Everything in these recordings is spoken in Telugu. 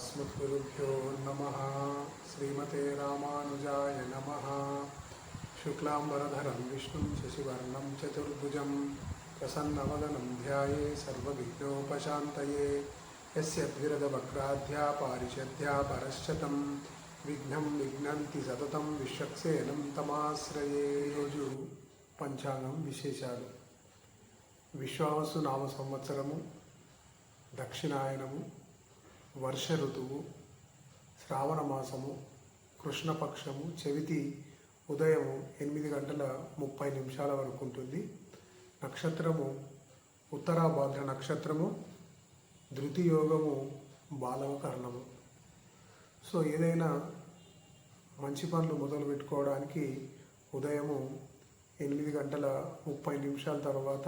अस्मद्गुरुभ्यो नमः श्रीमते रामानुजाय नमः शुक्लाम्बरधरं विष्णुं शशिवर्णं चतुर्भुजं प्रसन्नवदनं ध्याये सर्वविघ्नोपशान्तये यस्य द्विरदवक्राध्या पारिषद्या परश्चतं విఘ్నం విఘ్నంతి సతతం విశ్వక్సేనం తమాశ్రయే రోజు పంచాంగం విశేషాలు విశ్వావసు నామ సంవత్సరము దక్షిణాయనము వర్ష ఋతువు శ్రావణ మాసము కృష్ణపక్షము చవితి ఉదయము ఎనిమిది గంటల ముప్పై నిమిషాల వరకు ఉంటుంది. నక్షత్రము ఉత్తరాభాద్ర నక్షత్రము ధృతియోగము బాలవకర్ణము. సో ఏదైనా మంచి పనులు మొదలు పెట్టుకోవడానికి ఉదయము ఎనిమిది గంటల ముప్పై నిమిషాల తర్వాత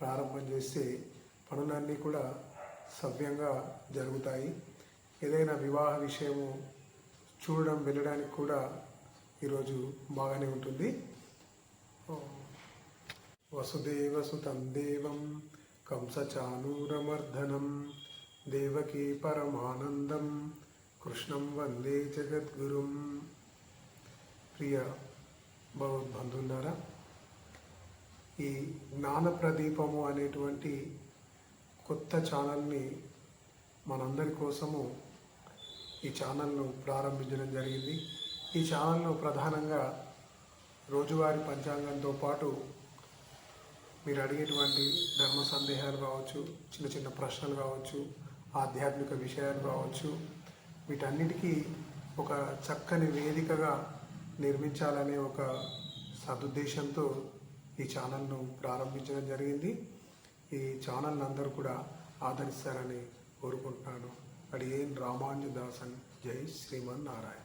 ప్రారంభం చేస్తే పనులన్నీ కూడా సవ్యంగా జరుగుతాయి. ఏదైనా వివాహ విషయము చూడడం వెళ్ళడానికి కూడా ఈరోజు బాగానే ఉంటుంది. వసుదేవసుతం దేవం కంసచానూరమర్దనం దేవకీ పరమానందం కృష్ణం వందే జగద్గురుం. ప్రియ భగవద్బంధున్నారా ఈ జ్ఞాన ప్రదీపము అనేటువంటి కొత్త ఛానల్ని మనందరి కోసము ఈ ఛానల్ను ప్రారంభించడం జరిగింది. ఈ ఛానల్ను ప్రధానంగా రోజువారీ పంచాంగంతో పాటు మీరు అడిగేటువంటి ధర్మ సందేహాలు కావచ్చు చిన్న చిన్న ప్రశ్నలు కావచ్చు ఆధ్యాత్మిక విషయాలు కావచ్చు వీటన్నిటికీ ఒక చక్కని వేదికగా నిర్మించాలనే ఒక సదుద్దేశంతో ఈ ఛానల్ను ప్రారంభించడం జరిగింది. ఈ ఛానల్ అందరూ కూడా ఆదరిస్తారని కోరుకుంటున్నాను. అడిగేన్ రామానుజదాసన్ జై శ్రీమన్ నారాయణ